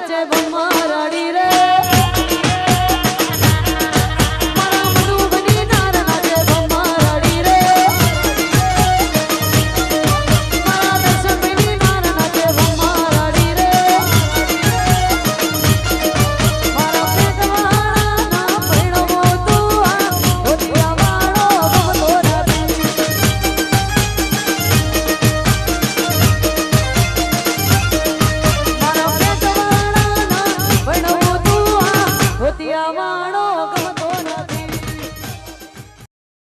સાચે ભમરડી રે.